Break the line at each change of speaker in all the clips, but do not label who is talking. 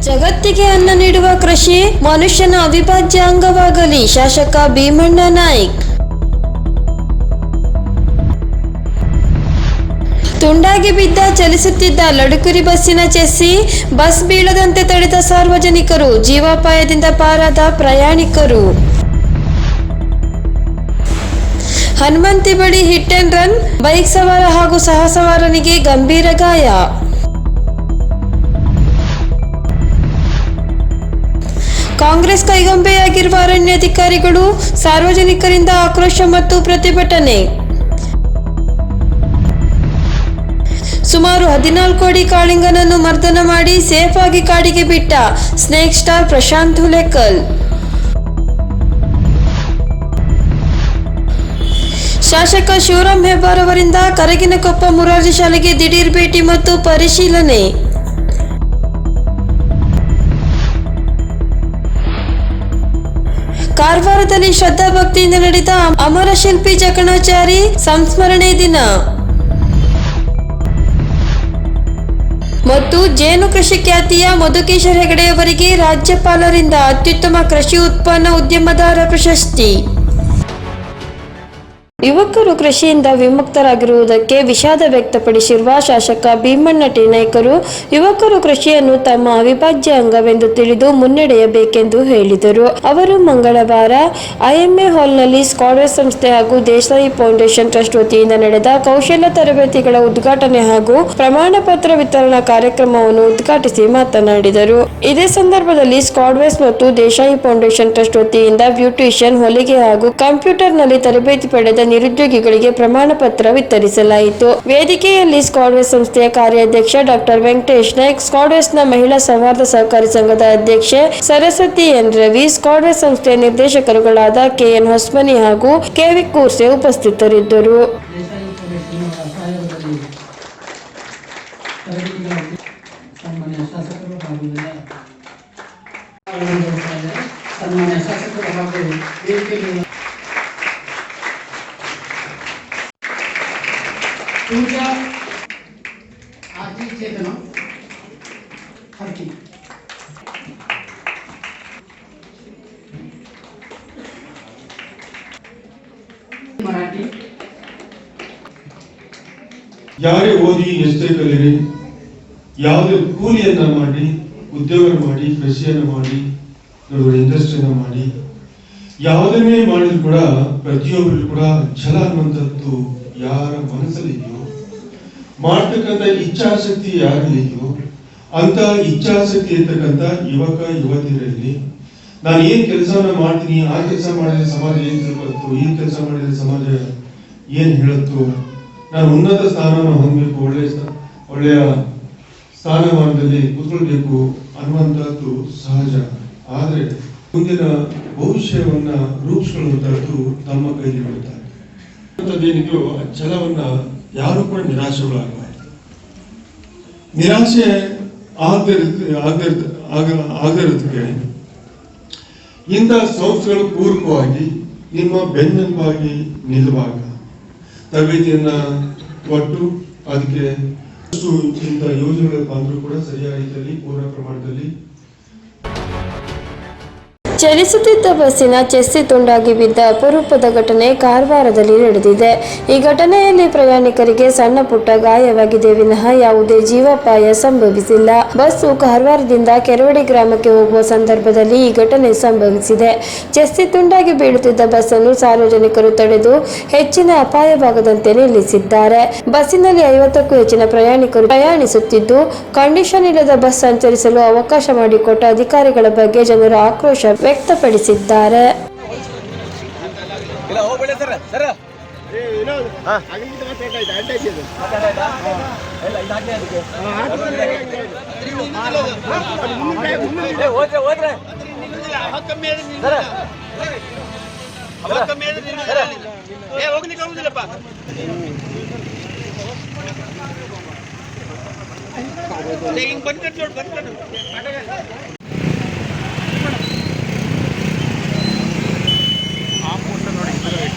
ಜಗತ್ತಿಗೆ ಅನ್ನ ನೀಡುವ ಕೃಷಿ ಮನುಷ್ಯನ ಅವಿಭಾಜ್ಯ ಅಂಗವಾಗಲಿ. ಶಾಸಕ ಭೀಮಣ್ಣ ನಾಯ್ಕ್. ತುಂಡಾಗಿ ಬಿದ್ದ ಚಲಿಸುತ್ತಿದ್ದ ಲಡುಕುರಿ ಬಸ್ಸಿನ ಚೆಸ್ಸಿ, ಬಸ್ ಬೀಳದಂತೆ ತಡೆದ ಸಾರ್ವಜನಿಕರು ಜೀವಾಪಾಯದಿಂದ ಪಾರಾದ ಪ್ರಯಾಣಿಕರು. ಹನುಮಂತಿ ಬಳಿ ಹಿಟ್ ಅಂಡ್ ರನ್, ಬೈಕ್ ಸವಾರ ಹಾಗೂ ಸಹ ಸವಾರನಿಗೆ ಗಂಭೀರ ಗಾಯ. ಕಾಂಗ್ರೆಸ್ ಕೈಗೊಂಬೆಯಾಗಿರುವ ಅರಣ್ಯಾಧಿಕಾರಿಗಳು ಸಾರ್ವಜನಿಕರಿಂದ ಆಕ್ರೋಶ ಮತ್ತು ಪ್ರತಿಭಟನೆ. ಸುಮಾರು ಹದಿನಾಲ್ಕು ಅಡಿ ಕಾಳಿಂಗನನ್ನು ಮರ್ದನ ಮಾಡಿ ಸೇಫ್ ಆಗಿ ಕಾಡಿಗೆ ಬಿಟ್ಟ ಸ್ನೇಕ್ ಸ್ಟಾರ್ ಪ್ರಶಾಂತ್ ಹುಲೇಕಲ್. ಶಾಸಕ ಶಿವರಾಮ್ ಹೆಬ್ಬಾರ್ ಅವರಿಂದ ಕರಗಿನಕೊಪ್ಪ ಮುರಾರ್ಜಿ ಶಾಲೆಗೆ ದಿಢೀರ್ ಭೇಟಿ ಮತ್ತು ಪರಿಶೀಲನೆ. ಕಾರವಾರದಲ್ಲಿ ಶ್ರದ್ಧಾ ಭಕ್ತಿಯಿಂದ ನಡೆದ ಅಮರ ಶಿಲ್ಪಿ ಜಕಣಾಚಾರಿ ಸಂಸ್ಮರಣೆ ದಿನ. ಮತ್ತು ಜೇನು ಕೃಷಿ ಖ್ಯಾತಿಯ ಮಧುಕೇಶ್ವರ ಹೆಗಡೆಯವರಿಗೆ ರಾಜ್ಯಪಾಲರಿಂದ ಅತ್ಯುತ್ತಮ ಕೃಷಿ ಉತ್ಪನ್ನ ಉದ್ಯಮದಾರ ಪ್ರಶಸ್ತಿ ಯುವಕರು ಕೃಷಿಯಿಂದ ವಿಮುಕ್ತರಾಗಿರುವುದಕ್ಕೆ ವಿಷಾದ ವ್ಯಕ್ತಪಡಿಸಿರುವ ಶಾಸಕ ಭೀಮಣ್ಣ ಟಿ ನಾಯ್ಕರು, ಯುವಕರು ಕೃಷಿಯನ್ನು ತಮ್ಮ ಅವಿಭಾಜ್ಯ ಅಂಗವೆಂದು ತಿಳಿದು ಮುನ್ನಡೆಯಬೇಕೆಂದು ಹೇಳಿದರು. ಅವರು ಮಂಗಳವಾರ ಐಎಂಎ ಹಾಲ್ನಲ್ಲಿ ಸ್ಕಾಲರ್ ಸಂಸ್ಥೆ ಹಾಗೂ ದೇಸಾಯಿ ಫೌಂಡೇಶನ್ ಟ್ರಸ್ಟ್ ವತಿಯಿಂದ ನಡೆದ ಕೌಶಲ್ಯ ತರಬೇತಿಗಳ ಉದ್ಘಾಟನೆ ಹಾಗೂ ಪ್ರಮಾಣ ಪತ್ರ ವಿತರಣಾ ಕಾರ್ಯಕ್ರಮವನ್ನು ಉದ್ಘಾಟಿಸಿ ಮಾತನಾಡಿದರು. ಇದೇ ಸಂದರ್ಭದಲ್ಲಿ ಸ್ಕಾಡ್ವೇಸ್ ಮತ್ತು ದೇಶಾಯಿ ಫೌಂಡೇಶನ್ ಟ್ರಸ್ಟ್ ವತಿಯಿಂದ ಬ್ಯೂಟಿಷಿಯನ್ ಹೊಲಿಗೆ ಹಾಗೂ ಕಂಪ್ಯೂಟರ್ನಲ್ಲಿ ತರಬೇತಿ ಪಡೆದ ನಿರುದ್ಯೋಗಿಗಳಿಗೆ ಪ್ರಮಾಣ ಪತ್ರ ವಿತರಿಸಲಾಯಿತು. ವೇದಿಕೆಯಲ್ಲಿ ಸ್ಕಾಡ್ವೇಸ್ ಸಂಸ್ಥೆಯ ಕಾರ್ಯಾಧ್ಯಕ್ಷ ಡಾಕ್ಟರ್ ವೆಂಕಟೇಶ್ ನಾಯ್ಕ್ನ ಮಹಿಳಾ ಸೌಹಾರ್ದ ಸಹಕಾರಿ ಸಂಘದ ಅಧ್ಯಕ್ಷೆ ಸರಸ್ವತಿ ಎನ್. ರವಿ ಸ್ಕಾಡ್ವೇಸ್ ಸಂಸ್ಥೆಯ ನಿರ್ದೇಶಕರುಗಳಾದ ಕೆಎನ್ ಹೊಸ್ಮನಿ ಹಾಗೂ ಕೆವಿ ಕೂರ್ಸೆ ಉಪಸ್ಥಿತರಿದ್ದರು.
ಕಲೀರಿ ಯಾವುದೇ ಕೂಲಿಯನ್ನ ಮಾಡಿ ಉದ್ಯೋಗ ಮಾಡಿ, ಕೃಷಿಯನ್ನ ಮಾಡಿ ಇಂಡಸ್ಟ್ರಿಯನ್ನ ಮಾಡಿ, ಯಾವುದನ್ನೇ ಮಾಡಿದ್ರು ಕೂಡ ಪ್ರತಿಯೊಬ್ಬರು ಕೂಡ ಛಲ ಅನ್ನುವಂಥದ್ದು ಯಾರ ಮನಸ್ಸಲ್ಲಿದೆಯೋ, ಮಾಡ್ತಕ್ಕಂಥ ಇಚ್ಛಾಶಕ್ತಿ ಯಾರಲ್ಲಿದೆಯೋ ಅಂತ ಇಚ್ಛಾಶಕ್ತಿ ಇರ್ತಕ್ಕಂಥ ಯುವಕ, ಯುವತಿಯರಲ್ಲಿ ನಾನು ಏನ್ ಕೆಲಸವನ್ನ ಮಾಡ್ತೀನಿ, ಆ ಕೆಲಸ ಮಾಡಿದ್ರೆ ಸಮಾಜ ಏನ್ ತಿಳ್ಕೊಳ್ತು ಈ ಕೆಲಸ ಮಾಡಿದ್ರೆ ಸಮಾಜ ಏನ್ ಹೇಳುತ್ತೋ ನಾನು ಉನ್ನತ ಸ್ಥಾನವನ್ನು ಹೊಂದಬೇಕು ಒಳ್ಳೆಯ ಸ್ಥ- ಒಳ್ಳೆಯ ಸ್ಥಾನಮಾನದಲ್ಲಿ ಕೂತ್ಕೊಳ್ಬೇಕು ಅನ್ನುವಂಥದ್ದು ಸಹಜ. ಆದರೆ ಮುಂದಿನ ಭವಿಷ್ಯವನ್ನ ರೂಪಿಸ್ಕೊಳ್ಳುವಂಥದ್ದು ತಮ್ಮ ಕೈಲಿ ಏನಿದೆಯೋ ಆ ಚಲವನ್ನ ಯಾರು ಕೂಡ ನಿರಾಶೆಗಳಾಗಬಾರ್ದು ನಿರಾಶೆ ಆಗದೆ ಆಗದೆ ಆಗ ಆಗದಿರೋದಕ್ಕೆ ಇಂಥ ಸಂಸ್ಥೆಗಳು ಪೂರ್ವಕವಾಗಿ ನಿಮ್ಮ ಬೆನ್ನೆಲುಬಾಗಿ ನಿಲ್ಲುವಾಗ ತರಬೇತಿಯನ್ನ ಕೊಟ್ಟು ಅದಕ್ಕೆ ಇಂಥ ಯೋಜನೆಗಳು ಬಂದರೂ ಕೂಡ ಸರಿಯಾದ ರೀತಿಯಲ್ಲಿ ಪೂರ್ಣ ಪ್ರಮಾಣದಲ್ಲಿ
ಚಲಿಸುತ್ತಿದ್ದ ಬಸ್ಸಿನ ಚೆಸ್ಸಿ ತುಂಡಾಗಿ ಬಿದ್ದ ಅಪರೂಪದ ಘಟನೆ ಕಾರವಾರದಲ್ಲಿ ನಡೆದಿದೆ. ಈ ಘಟನೆಯಲ್ಲಿ ಪ್ರಯಾಣಿಕರಿಗೆ ಸಣ್ಣ ಪುಟ್ಟ ಗಾಯವಾಗಿದೆ ವಿನಃ ಯಾವುದೇ ಜೀವಾಪಾಯ ಸಂಭವಿಸಿಲ್ಲ. ಬಸ್ಸು ಕಾರವಾರದಿಂದ ಕೆರವಡಿ ಗ್ರಾಮಕ್ಕೆ ಹೋಗುವ ಸಂದರ್ಭದಲ್ಲಿ ಈ ಘಟನೆ ಸಂಭವಿಸಿದೆ. ಚೆಸ್ಸಿ ತುಂಡಾಗಿ ಬೀಳುತ್ತಿದ್ದ ಬಸ್ಸನ್ನು ಸಾರ್ವಜನಿಕರು ತಡೆದು ಹೆಚ್ಚಿನ ಅಪಾಯವಾಗದಂತೆ ನಿಲ್ಲಿಸಿದ್ದಾರೆ. ಬಸ್ಸಿನಲ್ಲಿ ಐವತ್ತಕ್ಕೂ ಹೆಚ್ಚಿನ ಪ್ರಯಾಣಿಕರು ಪ್ರಯಾಣಿಸುತ್ತಿದ್ದು, ಕಂಡೀಷನ್ ಇಲ್ಲದ ಬಸ್ ಸಂಚರಿಸಲು ಅವಕಾಶ ಮಾಡಿಕೊಟ್ಟ ಅಧಿಕಾರಿಗಳ ಬಗ್ಗೆ ಜನರು ಆಕ್ರೋಶ ವ್ಯಕ್ತಪಡಿಸಿದ್ದಾರೆ.
ಇಲ್ಲ ಬಂದ್ಕೊಂಡು ಸರ್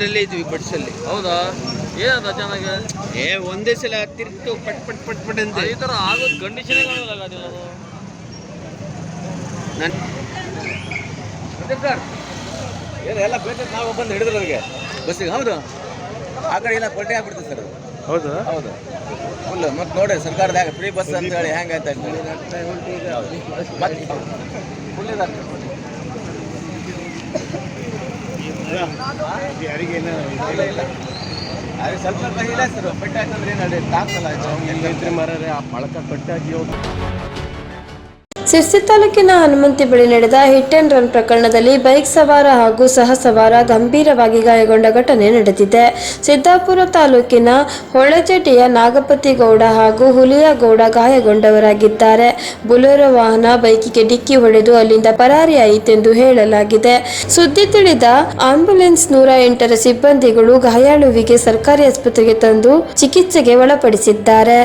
ಇದರಲ್ಲೇ ಇದ್ವಿ ಬಡ್ಸಲ್ಲಿ.
ಹೌದಾ? ಏನದ ಚೆನ್ನಾಗಿ
ಏ ಒಂದೇ ಸಲ ತಿರ್ತು ಪಟ್ ಪಟ್ ಪಟ್ ಪಟ್ ಅಂತ.
ಈ ಥರ ಆಗೋದು ಕಂಡೀಷನ್ ಕಾಣಲ್ಲ ಗಾಡಿ
ನನ್
ಸರ್. ಏನು ಎಲ್ಲ ಬೇಕು ನಾವು ಬಂದು ಹಿಡಿದ್ರು ನನಗೆ ಬಸ್ಸಿಗೆ ಹೌದು? ಆ ಕಡೆ ಎಲ್ಲ ಕೊಟ್ಟೆ ಆಗ್ಬಿಡ್ತದೆ ಸರ್ ಅದು.
ಹೌದು?
ಹೌದು. ಫುಲ್ ಮತ್ತೆ ನೋಡಿ ಸರ್ಕಾರದಾಗ ಫ್ರೀ ಬಸ್ ಅಂತ ಹೇಳಿ ಹೆಂಗೆ ಅಂತ ಹೇಳಿ. ಮತ್ತೆ ಫುಲ್ ಇದಾಗ್ತದೆ
ಯಾರಿಗೆ
ಇಲ್ಲ ಇಲ್ಲ ಸ್ವಲ್ಪ ಸ್ವಲ್ಪ ಇಲ್ಲ ಸರ್ ಬೆಟ್ಟ ಹಾಕಂದ್ರೆ ಏನಾದ್ರೆ
ತಾಕಲ್ಲ ಮರ ಆ ಪಳಕ ಕಟ್ಟಾಗಿ ಹೋಗಿ.
ಸಿರ್ಸಿ ತಾಲೂಕಿನ ಹನುಮಂತಿ ಬಳಿ ನಡೆದ ಹಿಟ್ ಅಂಡ್ ರನ್ ಪ್ರಕರಣದಲ್ಲಿ ಬೈಕ್ ಸವಾರ ಹಾಗೂ ಸಹ ಸವಾರ ಗಂಭೀರವಾಗಿ ಗಾಯಗೊಂಡ ಘಟನೆ ನಡೆದಿದೆ. ಸಿದ್ದಾಪುರ ತಾಲೂಕಿನ ಹೊಳಚಟಿಯ ನಾಗಪತಿ ಗೌಡ ಹಾಗೂ ಹುಲಿಯ ಗೌಡ ಗಾಯಗೊಂಡವರಾಗಿದ್ದಾರೆ. ಬುಲೆರೋ ವಾಹನ ಬೈಕಿಗೆ ಡಿಕ್ಕಿ ಹೊಡೆದು ಅಲ್ಲಿಂದ ಪರಾರಿಯಾಯಿತೆಂದು ಹೇಳಲಾಗಿದೆ. ಸುದ್ದಿ ತಿಳಿದ ಆಂಬ್ಯುಲೆನ್ಸ್ ನೂರ ಎಂಟರ ಸಿಬ್ಬಂದಿಗಳು ಗಾಯಾಳುವಿಗೆ ಸರ್ಕಾರಿ ಆಸ್ಪತ್ರೆಗೆ ತಂದು ಚಿಕಿತ್ಸೆಗೆ ಒಳಪಡಿಸಿದ್ದಾರೆ.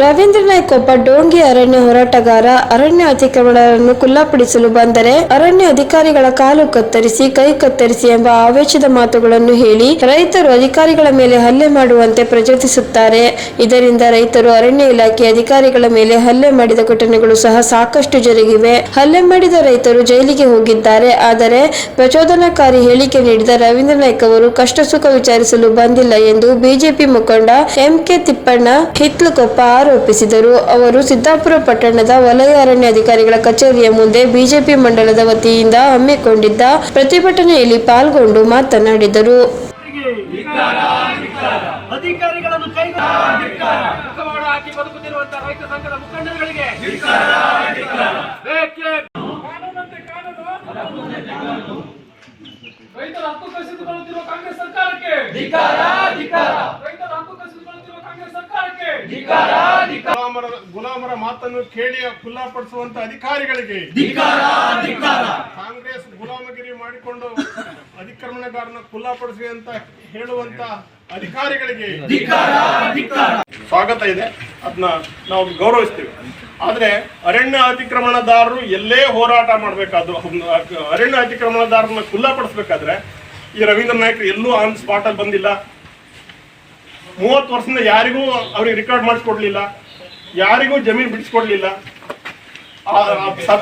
ರವೀಂದ್ರ ನಾಯ್ಕ ಒಬ್ಬ ಡೋಂಗಿ ಅರಣ್ಯ ಹೋರಾಟಗಾರ. ಅರಣ್ಯ ಅತಿಕ್ರಮಣಗಳನ್ನು ಖುಲ್ಲಾಪಡಿಸಲು ಬಂದರೆ ಅರಣ್ಯ ಅಧಿಕಾರಿಗಳ ಕಾಲು ಕತ್ತರಿಸಿ, ಕೈ ಕತ್ತರಿಸಿ ಎಂಬ ಆವೇಶದ ಮಾತುಗಳನ್ನು ಹೇಳಿ ರೈತರು ಅಧಿಕಾರಿಗಳ ಮೇಲೆ ಹಲ್ಲೆ ಮಾಡುವಂತೆ ಪ್ರಚೋದಿಸುತ್ತಾರೆ ಇದರಿಂದ ರೈತರು ಅರಣ್ಯ ಇಲಾಖೆ ಅಧಿಕಾರಿಗಳ ಮೇಲೆ ಹಲ್ಲೆ ಮಾಡಿದ ಘಟನೆಗಳು ಸಹ ಸಾಕಷ್ಟು ಜರುಗಿವೆ. ಹಲ್ಲೆ ಮಾಡಿದ ರೈತರು ಜೈಲಿಗೆ ಹೋಗಿದ್ದಾರೆ. ಆದರೆ ಪ್ರಚೋದನಾಕಾರಿ ಹೇಳಿಕೆ ನೀಡಿದ ರವೀಂದ್ರ ನಾಯ್ಕ ಅವರು ಕಷ್ಟ ಸುಖ ವಿಚಾರಿಸಲು ಬಂದಿಲ್ಲ ಎಂದು ಬಿಜೆಪಿ ಮುಖಂಡ ಎಂಕೆ ತಿಪ್ಪಣ್ಣ ಹಿತ್ಲುಕೊಪ್ಪ ಆರೋಪಿಸಿದರು. ಅವರು ಸಿದ್ದಾಪುರ ಪಟ್ಟಣದ ವಲಯ ಅರಣ್ಯ ಅಧಿಕಾರಿಗಳ ಕಚೇರಿಯ ಮುಂದೆ ಬಿಜೆಪಿ ಮಂಡಲದ ವತಿಯಿಂದ ಹಮ್ಮಿಕೊಂಡಿದ್ದ ಪ್ರತಿಭಟನೆಯಲ್ಲಿ ಪಾಲ್ಗೊಂಡು ಮಾತನಾಡಿದರು.
ಅಧಿಕಾರಿಗಳನ್ನು ಹಾಕಿ ಬದುಕುತ್ತಿರುವಂತಹ ರೈತ ಸಂಘದ ಮುಖಂಡರುಗಳಿಗೆ ರೈತರ ಹಕ್ಕು ಕಸಿದುಕೊಳ್ಳುತ್ತಿರುವ ಕಾಂಗ್ರೆಸ್ ಸರ್ಕಾರಕ್ಕೆ ರೈತರ ಹಕ್ಕು ಕಸಿದುಕೊಳ್ಳುತ್ತಿರುವ ಕಾಂಗ್ರೆಸ್ ಸರ್ಕಾರಕ್ಕೆ
ಗುಲಾಮರ ಗುಲಾಮರ ಮಾತನ್ನು ಕೇಳಿ ಖುಲ್ಲಾಪಡಿಸುವಂತ ಅಧಿಕಾರಿಗಳಿಗೆ ಕಾಂಗ್ರೆಸ್ ಗುಲಾಮಗಿರಿ ಮಾಡಿಕೊಂಡು ಅತಿಕ್ರಮಣಗಾರನ ಖುಲ್ಲಾಪಡಿಸಿ ಅಂತ ಹೇಳುವಂತ ಅಧಿಕಾರಿಗಳಿಗೆ ಸ್ವಾಗತ ಇದೆ. ಅದನ್ನ ನಾವು ಗೌರವಿಸ್ತೀವಿ. ಆದ್ರೆ ಅರಣ್ಯ ಅತಿಕ್ರಮಣದಾರರು ಎಲ್ಲೇ ಹೋರಾಟ ಮಾಡ್ಬೇಕಾದ್ರು ಅರಣ್ಯ ಅತಿಕ್ರಮಣದಾರರನ್ನ ಖುಲ್ಲಾಪಡಿಸ್ಬೇಕಾದ್ರೆ ಈ ರವೀಂದ್ರ ನಾಯ್ಕ ಎಲ್ಲೂ ಆನ್ ಸ್ಪಾಟ್ ಅಲ್ಲಿ ಬಂದಿಲ್ಲ. ಮೂವತ್ತು ವರ್ಷದಿಂದ ಯಾರಿಗೂ ಅವ್ರಿಗೆ ರೆಕಾರ್ಡ್ ಮಾಡಿಸ್ಕೊಡ್ಲಿಲ್ಲ ಯಾರಿಗೂ ಜಮೀನು ಬಿಡಿಸ್ಕೊಡ್ಲಿಲ್ಲ. ಆ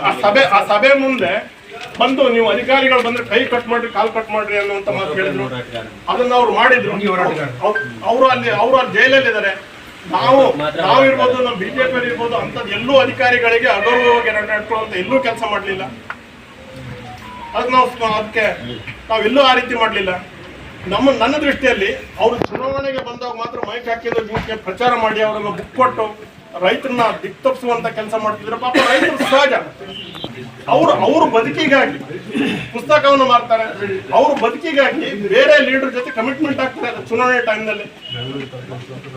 ಆ ಸಭೆ ಆ ಸಭೆ ಮುಂದೆ ಬಂದು ನೀವು ಅಧಿಕಾರಿಗಳು ಬಂದ್ರೆ ಕೈ ಕಟ್ ಮಾಡ್ರಿ ಕಾಲ್ ಕಟ್ ಮಾಡ್ರಿ ಅನ್ನುವಂತ ಮಾತು ಹೇಳಿದ್ರು. ಅದನ್ನ ಅವ್ರು ಮಾಡಿದ್ರು. ಅವರು ಅಲ್ಲಿ ಅವರು ಅಲ್ಲಿ ಜೈಲಲ್ಲಿ ಇದ್ದಾರೆ ನಾವು ನಾವಿರ್ಬೋದು ನಮ್ಮ ಬಿಜೆಪಿ ಇರ್ಬೋದು ಅಂತ ಎಲ್ಲೂ ಅಧಿಕಾರಿಗಳಿಗೆ ಅಗೌರವವಾಗಿ ಅಂತ ಎಲ್ಲೂ ಕೆಲಸ ಮಾಡ್ಲಿಲ್ಲ. ಅದ್ ನಾವು ಅದಕ್ಕೆ ನಾವೆಲ್ಲೂ ಆ ರೀತಿ ಮಾಡ್ಲಿಲ್ಲ. ನಮ್ಮ ನನ್ನ ದೃಷ್ಟಿಯಲ್ಲಿ ಅವರು ಚುನಾವಣೆಗೆ ಬಂದಾಗ ಮಾತ್ರ ಮೈಕ್ ಹಾಕಿದ್ರು ಜೀವಕ್ಕೆ ಪ್ರಚಾರ ಮಾಡಿ ಅವರನ್ನು ಬುಕ್ ಕೊಟ್ಟು ರೈತರನ್ನ ದಿಕ್ತಪ್ಪಿಸುವಂತ ಕೆಲಸ ಮಾಡ್ತಿದ್ರು. ಪಾಪ ರೈತರು ಸಹಜ. ಅವರು, ಅವ್ರ ಬದುಕಿಗಾಗಿ ಪುಸ್ತಕವನ್ನು ಮಾರ್ತಾರೆ. ಅವ್ರ ಬದುಕಿಗಾಗಿ ಬೇರೆ ಲೀಡರ್ ಜೊತೆ ಕಮಿಟ್ಮೆಂಟ್ ಆಗ್ತಾರೆ ಚುನಾವಣೆ ಟೈಮ್ನಲ್ಲಿ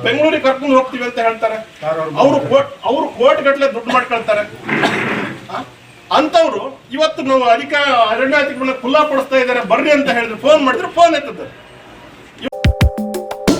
ಬೆಂಗಳೂರಿಗೆ ಕರ್ಕೊಂಡು ಹೋಗ್ತೀವಿ ಅಂತ ಹೇಳ್ತಾರೆ. ಅವರು ಕೋಟ್ ಅವರು ಕೋಟ್ ಗಟ್ಟಲೆ ದುಡ್ಡು ಮಾಡ್ಕೊಳ್ತಾರೆ? ಅಂತವ್ರು ಇವತ್ತು ನಾವು ಅಧಿಕ ಅರಣ್ಯ ಖುಲ್ಲಾ ಪಡಿಸ್ತಾ ಇದ್ದಾರೆ, ಬರ್ರಿ ಅಂತ ಹೇಳಿದ್ರೆ ಫೋನ್ ಮಾಡಿದ್ರೆ ಫೋನ್ ಎತ್ತದ್ದು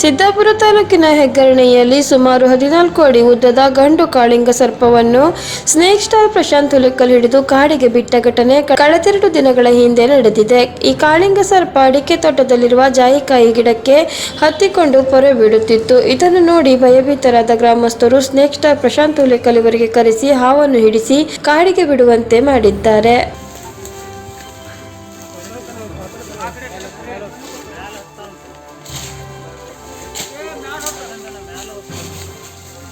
ಸಿದ್ದಾಪುರ ತಾಲೂಕಿನ ಹೆಗ್ಗರಣೆಯಲ್ಲಿ ಸುಮಾರು ಹದಿನಾಲ್ಕು ಅಡಿ ಉದ್ದದ ಗಂಡು ಕಾಳಿಂಗ ಸರ್ಪವನ್ನು ಸ್ನೇಕ್ ಸ್ಟಾರ್ ಪ್ರಶಾಂತ್ ಹುಲಿಕಲ್ ಹಿಡಿದು ಕಾಡಿಗೆ ಬಿಟ್ಟ ಘಟನೆ ಕಳೆದೆರಡು ದಿನಗಳ ಹಿಂದೆ ನಡೆದಿದೆ. ಈ ಕಾಳಿಂಗ ಸರ್ಪ ಅಡಿಕೆ ತೋಟದಲ್ಲಿರುವ ಜಾಯಿಕಾಯಿ ಗಿಡಕ್ಕೆ ಹತ್ತಿಕೊಂಡು ಪೊರೆ ಬಿಡುತ್ತಿತ್ತು ಇದನ್ನು ನೋಡಿ ಭಯಭೀತರಾದ ಗ್ರಾಮಸ್ಥರು ಸ್ನೇಕ್ ಸ್ಟಾರ್ ಪ್ರಶಾಂತ್ ಹುಲಿಕಲ್ ಇವರಿಗೆ ಕರೆಸಿ ಹಾವನ್ನು ಹಿಡಿಸಿ ಕಾಡಿಗೆ ಬಿಡುವಂತೆ ಮಾಡಿದ್ದಾರೆ.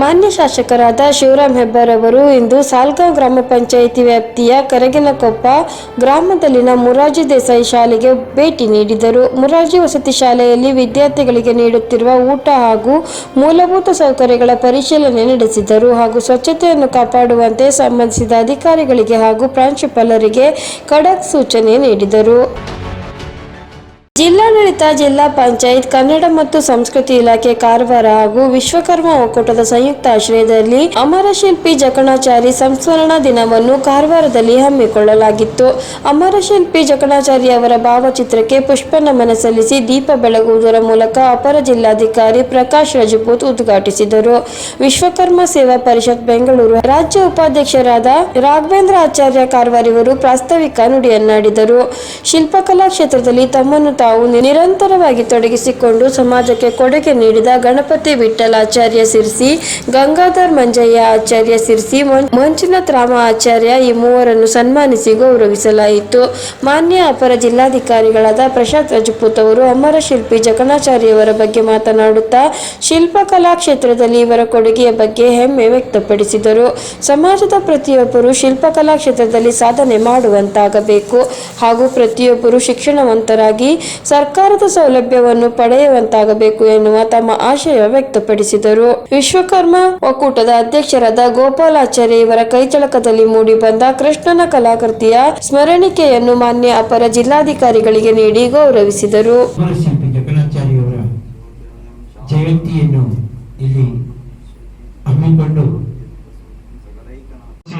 ಮಾನ್ಯ ಶಾಸಕರಾದ ಶಿವರಾಮ್ ಹೆಬ್ಬಾರ್ ಅವರು ಇಂದು ಸಾಲ್ಗಾಂವ್ ಗ್ರಾಮ ಪಂಚಾಯಿತಿ ವ್ಯಾಪ್ತಿಯ ಕರಗಿನಕೊಪ್ಪ ಗ್ರಾಮದಲ್ಲಿನ ಮುರಾಜಿ ದೇಸಾಯಿ ಶಾಲೆಗೆ ಭೇಟಿ ನೀಡಿದರು. ಮುರಾಜಿ ವಸತಿ ಶಾಲೆಯಲ್ಲಿ ವಿದ್ಯಾರ್ಥಿಗಳಿಗೆ ನೀಡುತ್ತಿರುವ ಊಟ ಹಾಗೂ ಮೂಲಭೂತ ಸೌಕರ್ಯಗಳ ಪರಿಶೀಲನೆ ನಡೆಸಿದರು ಹಾಗೂ ಸ್ವಚ್ಛತೆಯನ್ನು ಕಾಪಾಡುವಂತೆ ಸಂಬಂಧಿಸಿದ ಅಧಿಕಾರಿಗಳಿಗೆ ಹಾಗೂ ಪ್ರಾಂಶುಪಾಲರಿಗೆ ಖಡಕ್ ಸೂಚನೆ ನೀಡಿದರು. ಜಿಲ್ಲಾಡಳಿತ, ಜಿಲ್ಲಾ ಪಂಚಾಯತ್, ಕನ್ನಡ ಮತ್ತು ಸಂಸ್ಕೃತಿ ಇಲಾಖೆ ಕಾರವಾರ ಹಾಗೂ ವಿಶ್ವಕರ್ಮ ಒಕ್ಕೂಟದ ಸಂಯುಕ್ತ ಆಶ್ರಯದಲ್ಲಿ ಅಮರ ಶಿಲ್ಪಿ ಜಕಣಾಚಾರಿ ಸಂಸ್ಮರಣಾ ದಿನವನ್ನು ಕಾರವಾರದಲ್ಲಿ ಹಮ್ಮಿಕೊಳ್ಳಲಾಗಿತ್ತು. ಅಮರ ಶಿಲ್ಪಿ ಜಕಣಾಚಾರಿ ಅವರ ಭಾವಚಿತ್ರಕ್ಕೆ ಪುಷ್ಪ ನಮನ ಸಲ್ಲಿಸಿ ದೀಪ ಬೆಳಗುವುದರ ಮೂಲಕ ಅಪರ ಜಿಲ್ಲಾಧಿಕಾರಿ ಪ್ರಕಾಶ್ ರಜಪೂತ್ ಉದ್ಘಾಟಿಸಿದರು. ವಿಶ್ವಕರ್ಮ ಸೇವಾ ಪರಿಷತ್ ಬೆಂಗಳೂರು ರಾಜ್ಯ ಉಪಾಧ್ಯಕ್ಷರಾದ ರಾಘವೇಂದ್ರ ಆಚಾರ್ಯ ಕಾರವಾರ್ ಅವರು ಪ್ರಾಸ್ತಾವಿಕ ನುಡಿಯನ್ನಾಡಿದರು. ಶಿಲ್ಪಕಲಾ ಕ್ಷೇತ್ರದಲ್ಲಿ ತಮ್ಮನ್ನು ನಿರಂತರವಾಗಿ ತೊಡಗಿಸಿಕೊಂಡು ಸಮಾಜಕ್ಕೆ ಕೊಡುಗೆ ನೀಡಿದ ಗಣಪತಿ ವಿಠ್ಠಲಾಚಾರ್ಯ ಸಿರ್ಸಿ, ಗಂಗಾಧರ್ ಮಂಜಯ್ಯ ಆಚಾರ್ಯ ಸಿರ್ಸಿ ಮಂಜುನಾಥ್ ರಾಮ ಆಚಾರ್ಯ ಈ ಮೂವರನ್ನು ಸನ್ಮಾನಿಸಿ ಗೌರವಿಸಲಾಯಿತು. ಮಾನ್ಯ ಅಪರ ಜಿಲ್ಲಾಧಿಕಾರಿಗಳಾದ ಪ್ರಶಾಂತ್ ರಜಪೂತ್ ಅವರು, ಅಮರ ಶಿಲ್ಪಿ ಜಕಣಾಚಾರ್ಯವರ ಬಗ್ಗೆ ಮಾತನಾಡುತ್ತಾ ಶಿಲ್ಪಕಲಾ ಕ್ಷೇತ್ರದಲ್ಲಿ ಇವರ ಕೊಡುಗೆಯ ಬಗ್ಗೆ ಹೆಮ್ಮೆ ವ್ಯಕ್ತಪಡಿಸಿದರು. ಸಮಾಜದ ಪ್ರತಿಯೊಬ್ಬರು ಶಿಲ್ಪಕಲಾ ಕ್ಷೇತ್ರದಲ್ಲಿ ಸಾಧನೆ ಮಾಡುವಂತಾಗಬೇಕು ಹಾಗೂ ಪ್ರತಿಯೊಬ್ಬರು ಶಿಕ್ಷಣವಂತರಾಗಿ ಸರ್ಕಾರದ ಸೌಲಭ್ಯವನ್ನು ಪಡೆಯುವಂತಾಗಬೇಕು ಎನ್ನುವ ತಮ್ಮ ಆಶಯ ವ್ಯಕ್ತಪಡಿಸಿದರು. ವಿಶ್ವಕರ್ಮ ಒಕ್ಕೂಟದ ಅಧ್ಯಕ್ಷರಾದ ಗೋಪಾಲಾಚಾರ್ಯ ಇವರ ಕೈಚಳಕದಲ್ಲಿ ಮೂಡಿಬಂದ ಕೃಷ್ಣನ ಕಲಾಕೃತಿಯ ಸ್ಮರಣಿಕೆಯನ್ನು ಮಾನ್ಯ ಅಪರ ಜಿಲ್ಲಾಧಿಕಾರಿಗಳಿಗೆ ನೀಡಿ ಗೌರವಿಸಿದರು.
ಜಯಂತಿಯನ್ನು ಇಲ್ಲಿ ಹಮ್ಮಿಕೊಂಡು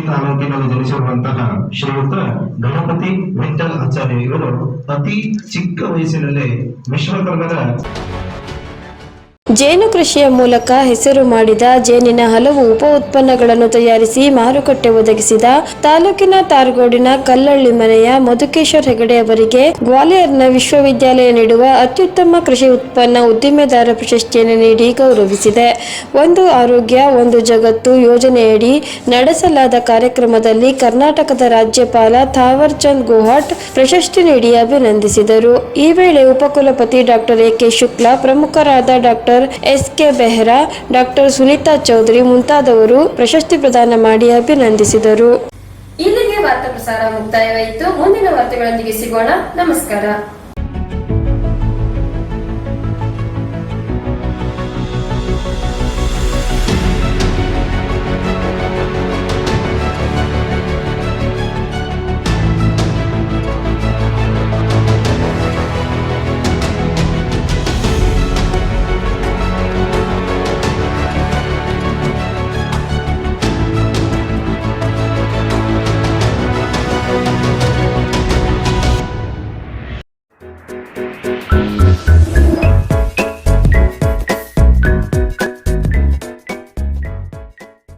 ತಾಲೂಕಿನಲ್ಲಿ ಜನಿಸಿರುವಂತಹ ಶ್ರೀಯುತ ಗಣಪತಿ ವಿಠಲ್ ಆಚಾರ್ಯ ಇವರು ಅತಿ ಚಿಕ್ಕ ವಯಸ್ಸಿನಲ್ಲೇ ವಿಶ್ವಕರ್ಮದ
ಜೇನು ಕೃಷಿಯ ಮೂಲಕ ಹೆಸರು ಮಾಡಿದ ಜೇನಿನ ಹಲವು ಉಪ ಉತ್ಪನ್ನಗಳನ್ನು ತಯಾರಿಸಿ ಮಾರುಕಟ್ಟೆ ಒದಗಿಸಿದ ತಾಲೂಕಿನ ತಾರಗೋಡಿನ ಕಲ್ಲಳ್ಳಿ ಮನೆಯ ಮಧುಕೇಶ್ವರ್ ಹೆಗಡೆ ಅವರಿಗೆ ಗ್ವಾಲಿಯರ್ನ ವಿಶ್ವವಿದ್ಯಾಲಯ ನೀಡುವ ಅತ್ಯುತ್ತಮ ಕೃಷಿ ಉತ್ಪನ್ನ ಉದ್ದಿಮೆದಾರ ಪ್ರಶಸ್ತಿಯನ್ನು ನೀಡಿ ಗೌರವಿಸಿದೆ. ಒಂದು ಆರೋಗ್ಯ, ಒಂದು ಜಗತ್ತು ಯೋಜನೆಯಡಿ ನಡೆಸಲಾದ ಕಾರ್ಯಕ್ರಮದಲ್ಲಿ ಕರ್ನಾಟಕದ ರಾಜ್ಯಪಾಲ ಥಾವರ್ ಚಂದ್ ಗುಹಾಟ್ ಪ್ರಶಸ್ತಿ ನೀಡಿ ಅಭಿನಂದಿಸಿದರು. ಈ ವೇಳೆ ಉಪಕುಲಪತಿ ಡಾಕ್ಟರ್ ಎ ಕೆ ಶುಕ್ಲಾ ಪ್ರಮುಖರಾದ doctor S K Behera, doctor Sunita Chaudhary ಮುಂತಾದವರು ಪ್ರಶಸ್ತಿ ಪ್ರದಾನ ಮಾಡಿ ಅಭಿನಂದಿಸಿದರು.
ಇಲ್ಲಿಗೆ ವಾರ್ತಾ ಪ್ರಸಾರ ಮುಕ್ತಾಯವಾಯಿತು. ಮುಂದಿನ ವಾರ್ತೆಗಳೊಂದಿಗೆ ಸಿಗೋಣ. ನಮಸ್ಕಾರ.